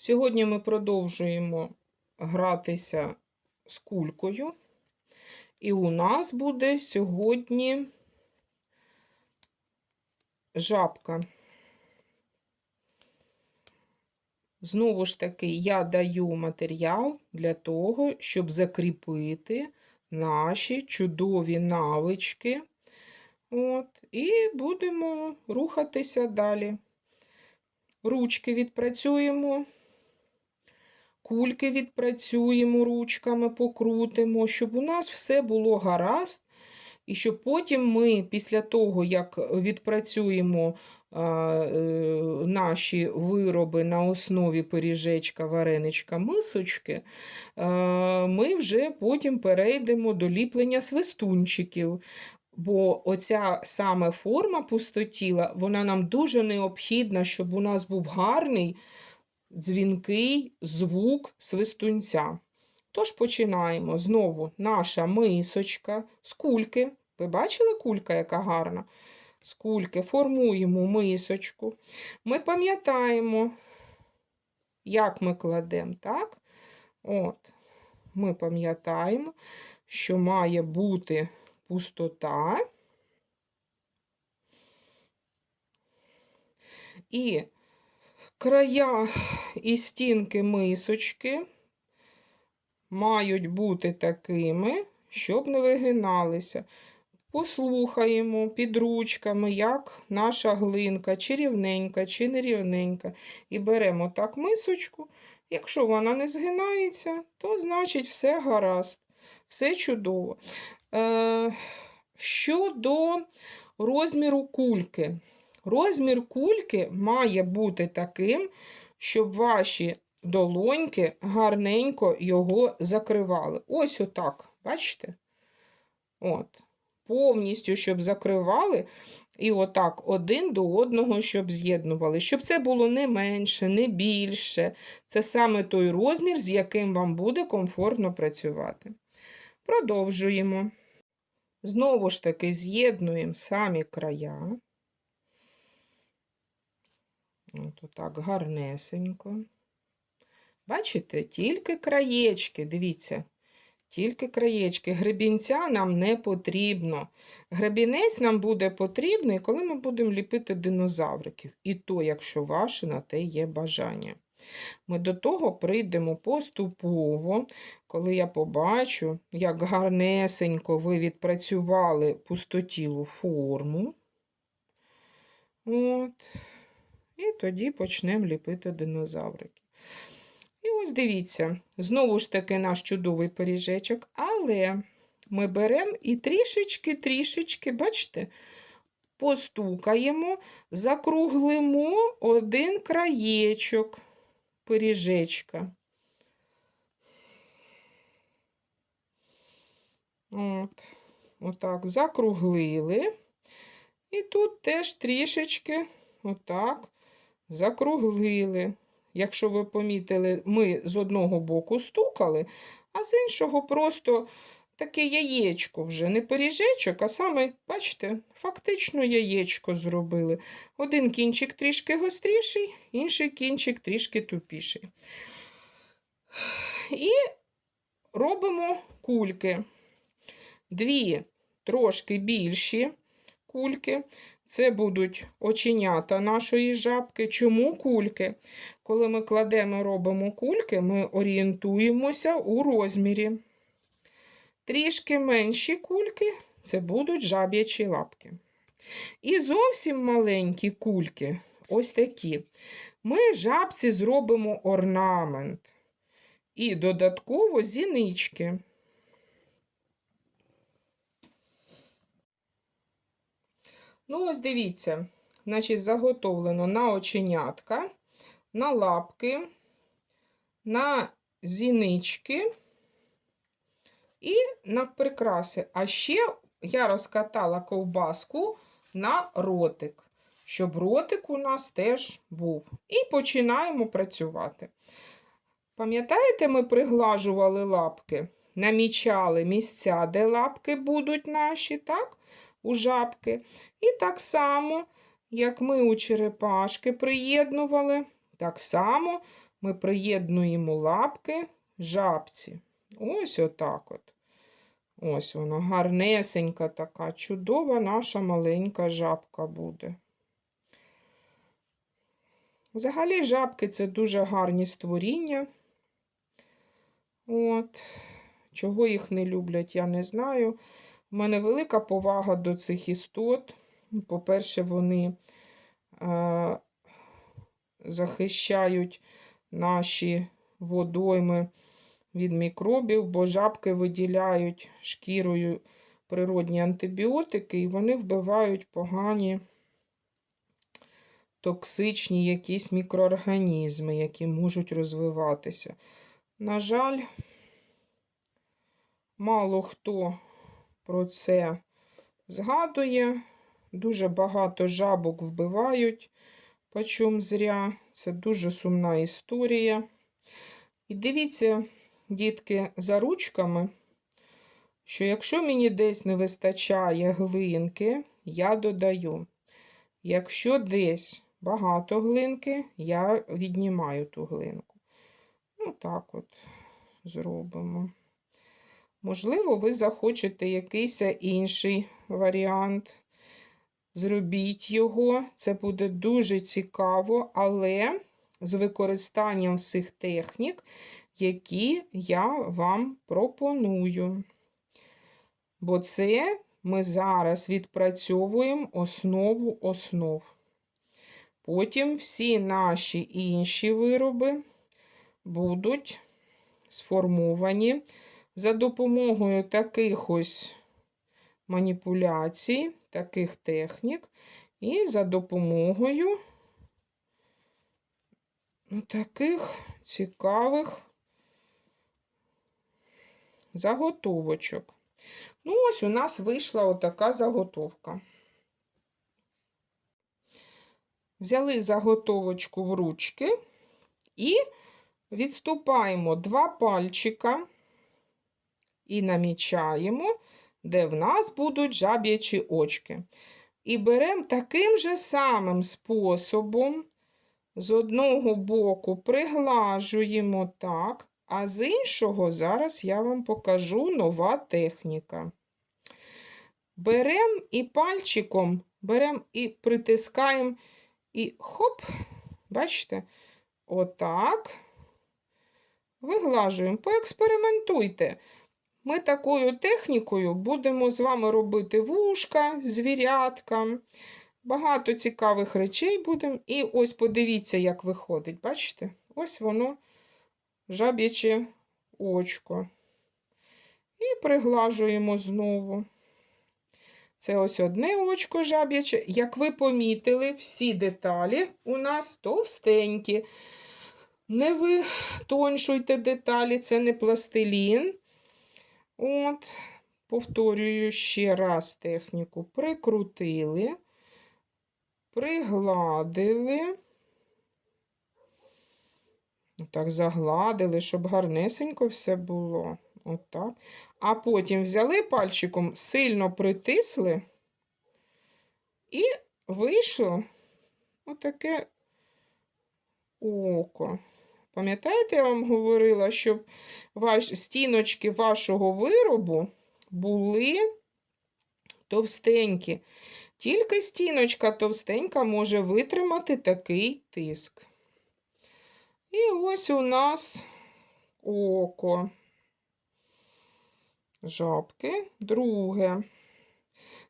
Сьогодні ми продовжуємо гратися з кулькою. І у нас буде сьогодні жабка. Знову ж таки, я даю матеріал для того, щоб закріпити наші чудові навички. От, і будемо рухатися далі. Ручки відпрацюємо, кульки відпрацюємо ручками, покрутимо, щоб у нас все було гаразд. І щоб потім ми, після того, як відпрацюємо а, е, наші вироби на основі пиріжечка, вареничка, мисочки, а, ми вже потім перейдемо до ліплення свистунчиків. Бо оця саме форма пустотіла, вона нам дуже необхідна, щоб у нас був гарний дзвінкий звук свистунця. Тож починаємо знову наша мисочка з кульки. Ви бачили кулька, яка гарна? З кульки формуємо мисочку. Ми пам'ятаємо, як ми кладемо, так? От, ми пам'ятаємо, що має бути пустота. І края і стінки мисочки мають бути такими, щоб не вигиналися. Послухаємо під ручками, як наша глинка, чи рівненька, чи нерівненька. І беремо так мисочку. Якщо вона не згинається, то значить все гаразд, все чудово. Е, Щодо розміру кульки. Розмір кульки має бути таким, щоб ваші долоньки гарненько його закривали. Ось отак, бачите? От. Повністю, щоб закривали, і отак один до одного, щоб з'єднували. Щоб це було не менше, не більше. Це саме той розмір, з яким вам буде комфортно працювати. Продовжуємо. Знову ж таки, з'єднуємо самі края. От отак гарнесенько. Бачите, тільки краєчки, дивіться, тільки краєчки. Гребінця нам не потрібно. Гребінець нам буде потрібний, коли ми будемо ліпити динозавриків. І то, якщо ваше на те є бажання. Ми до того прийдемо поступово, коли я побачу, як гарнесенько ви відпрацювали пустотілу форму. От. І тоді почнемо ліпити динозаврики. І ось дивіться, знову ж таки наш чудовий пиріжечок, але ми беремо і трішечки-трішечки, бачите, постукаємо, закруглимо один краєчок пиріжечка. От, Отак, закруглили. І тут теж трішечки, отак, закруглили. Якщо ви помітили, ми з одного боку стукали, а з іншого просто таке яєчко вже, не пиріжечок, а саме, бачите, фактично яєчко зробили. Один кінчик трішки гостріший, інший кінчик трішки тупіший. І робимо кульки. Дві трошки більші кульки. Це будуть оченята нашої жабки. Чому кульки? Коли ми кладемо і робимо кульки, ми орієнтуємося у розмірі. Трішки менші кульки це будуть жаб'ячі лапки. І зовсім маленькі кульки, ось такі. Ми жабці зробимо орнамент. І додатково зінички. Ну, ось дивіться, значить, заготовлено на оченятка, на лапки, на зінички і на прикраси. А ще я розкатала ковбаску на ротик, щоб ротик у нас теж був. І починаємо працювати. Пам'ятаєте, ми приглажували лапки, намічали місця, де лапки будуть наші, так? У жабки. І так само, як ми у черепашки приєднували, так само ми приєднуємо лапки жабці. Ось отак от. Ось вона гарнесенька така, чудова наша маленька жабка буде. Взагалі, жабки це дуже гарні створіння. От. Чого їх не люблять, я не знаю. У мене велика повага до цих істот. По-перше, вони е, захищають наші водойми від мікробів, бо жабки виділяють шкірою природні антибіотики, і вони вбивають погані токсичні якісь мікроорганізми, які можуть розвиватися. На жаль, мало хто про це згадує. Дуже багато жабок вбивають, почом зря. Це дуже сумна історія. І дивіться, дітки, за ручками, що якщо мені десь не вистачає глинки, я додаю. Якщо десь багато глинки, я віднімаю ту глинку. Ну, так от зробимо. Можливо, ви захочете якийсь інший варіант. Зробіть його, це буде дуже цікаво, але з використанням всіх технік, які я вам пропоную. Бо це ми зараз відпрацьовуємо основу основ. Потім всі наші інші вироби будуть сформовані за допомогою таких ось маніпуляцій, таких технік, і за допомогою ну, таких цікавих заготовочок. Ну, ось у нас вийшла отака заготовка. Взяли заготовочку в ручки і відступаємо два пальчика і намічаємо, де в нас будуть жаб'ячі очки. І беремо таким же самим способом, з одного боку приглажуємо так, а з іншого зараз я вам покажу нова техніка. Беремо і пальчиком, беремо і притискаємо, і хоп, бачите, отак. Виглажуємо, поекспериментуйте. Ми такою технікою будемо з вами робити вушка, звірятка. Багато цікавих речей будемо. І ось подивіться, як виходить. Бачите? Ось воно жаб'яче очко. І приглажуємо знову. Це ось одне очко жаб'яче. Як ви помітили, всі деталі у нас товстенькі. Не витоншуйте деталі, це не пластилін. От, повторюю ще раз техніку. Прикрутили, пригладили. Так, загладили, щоб гарнесенько все було. Отак. А потім взяли пальчиком, сильно притисли, і вийшло отаке око. Пам'ятаєте, я вам говорила, щоб ваш, стіночки вашого виробу були товстенькі. Тільки стіночка товстенька може витримати такий тиск. І ось у нас око. Жабки. Друге.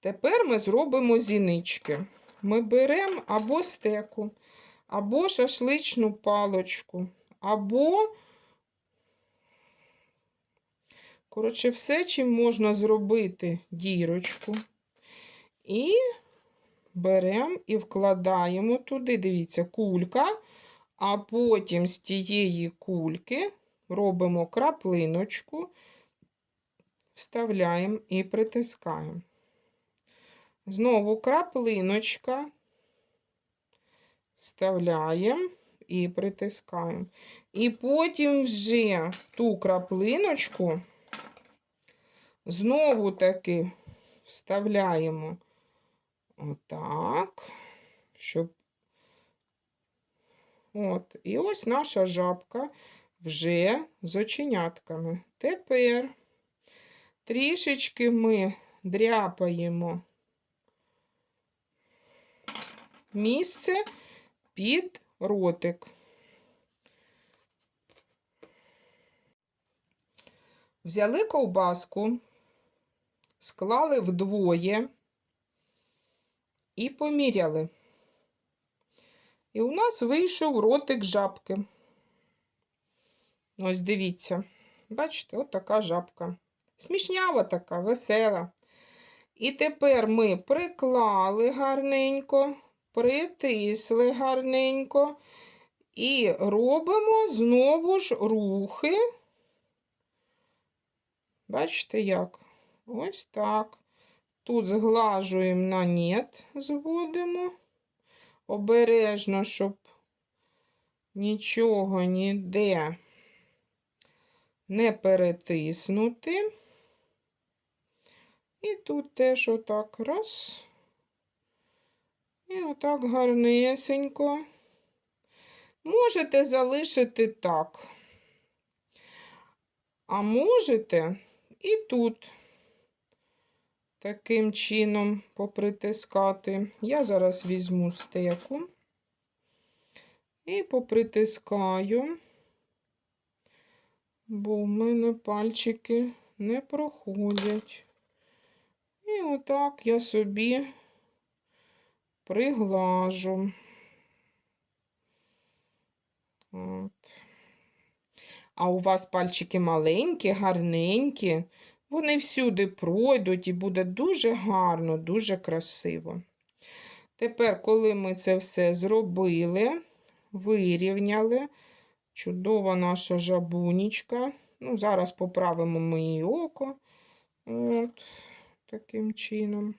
Тепер ми зробимо зінички. Ми беремо або стеку, або шашличну палочку, або, коротше, все, чим можна зробити дірочку. І беремо і вкладаємо туди, дивіться, кулька, а потім з тієї кульки робимо краплиночку, вставляємо і притискаємо. Знову краплиночка, вставляємо і притискаємо. І потім вже ту краплиночку знову таки вставляємо отак, щоб От. І ось наша жабка вже з оченятками. Тепер трішечки ми дряпаємо місце під ротик. Взяли ковбаску, склали вдвоє і поміряли. І у нас вийшов ротик жабки. Ось дивіться. Бачите, от така жабка. Смішнява така, весела. І тепер ми приклали гарненько, притисли гарненько і робимо знову ж рухи. Бачите як? Ось так. Тут зглажуємо на нет, зводимо. Обережно, щоб нічого ніде не перетиснути. І тут теж отак раз. І отак гарнесенько. Можете залишити так. А можете і тут таким чином попритискати. Я зараз візьму стеку і попритискаю, бо в мене пальчики не проходять. І отак я собі приглажу. От. А у вас пальчики маленькі, гарненькі, вони всюди пройдуть і буде дуже гарно, дуже красиво. Тепер, коли ми це все зробили, вирівняли, чудова наша жабунічка. Ну, зараз поправимо ми її око. От, таким чином.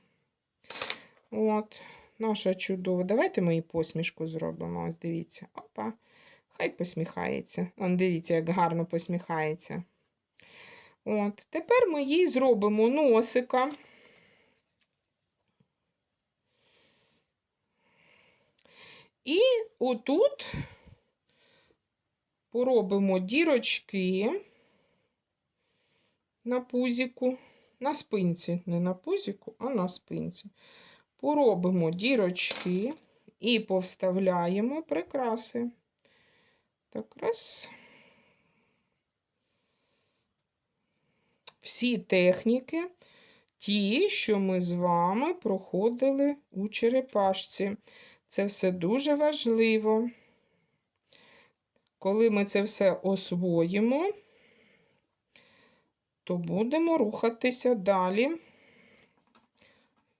От, наша чудова. Давайте ми її посмішку зробимо. Ось дивіться. Опа. Хай посміхається. Он дивіться, як гарно посміхається. От, Тепер ми їй зробимо носика. І отут поробимо дірочки на пузіку, на спинці, не на пузіку, а на спинці. Поробимо дірочки і повставляємо прикраси. Так, раз. Всі техніки, ті, що ми з вами проходили у черепашці. Це все дуже важливо. Коли ми це все освоїмо, то будемо рухатися далі.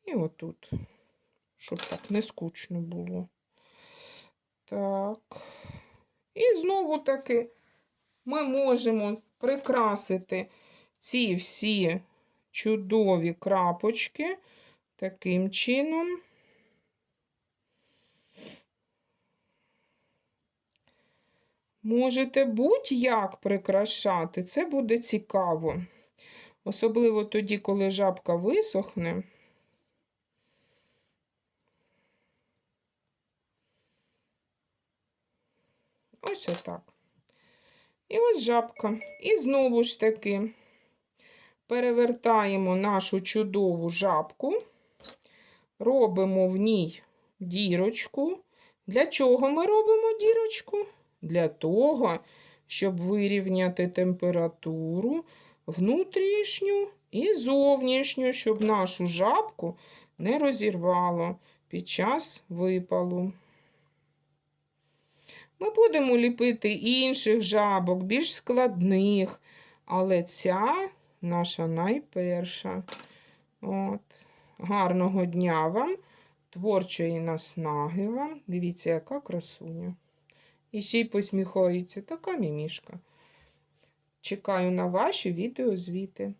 І отут, щоб так не скучно було. Так. І знову таки ми можемо прикрасити ці всі чудові крапочки таким чином. Можете будь-як прикрашати, це буде цікаво. Особливо тоді, коли жабка висохне. Ось отак. І ось жабка. І знову ж таки перевертаємо нашу чудову жабку, робимо в ній дірочку. Для чого ми робимо дірочку? Для того, щоб вирівняти температуру внутрішню і зовнішню, щоб нашу жабку не розірвало під час випалу. Ми будемо ліпити інших жабок, більш складних, але ця наша найперша. От. Гарного дня вам, творчої наснаги вам. Дивіться, яка красуня. І ще й посміхається, така мімішка. Чекаю на ваші відеозвіти.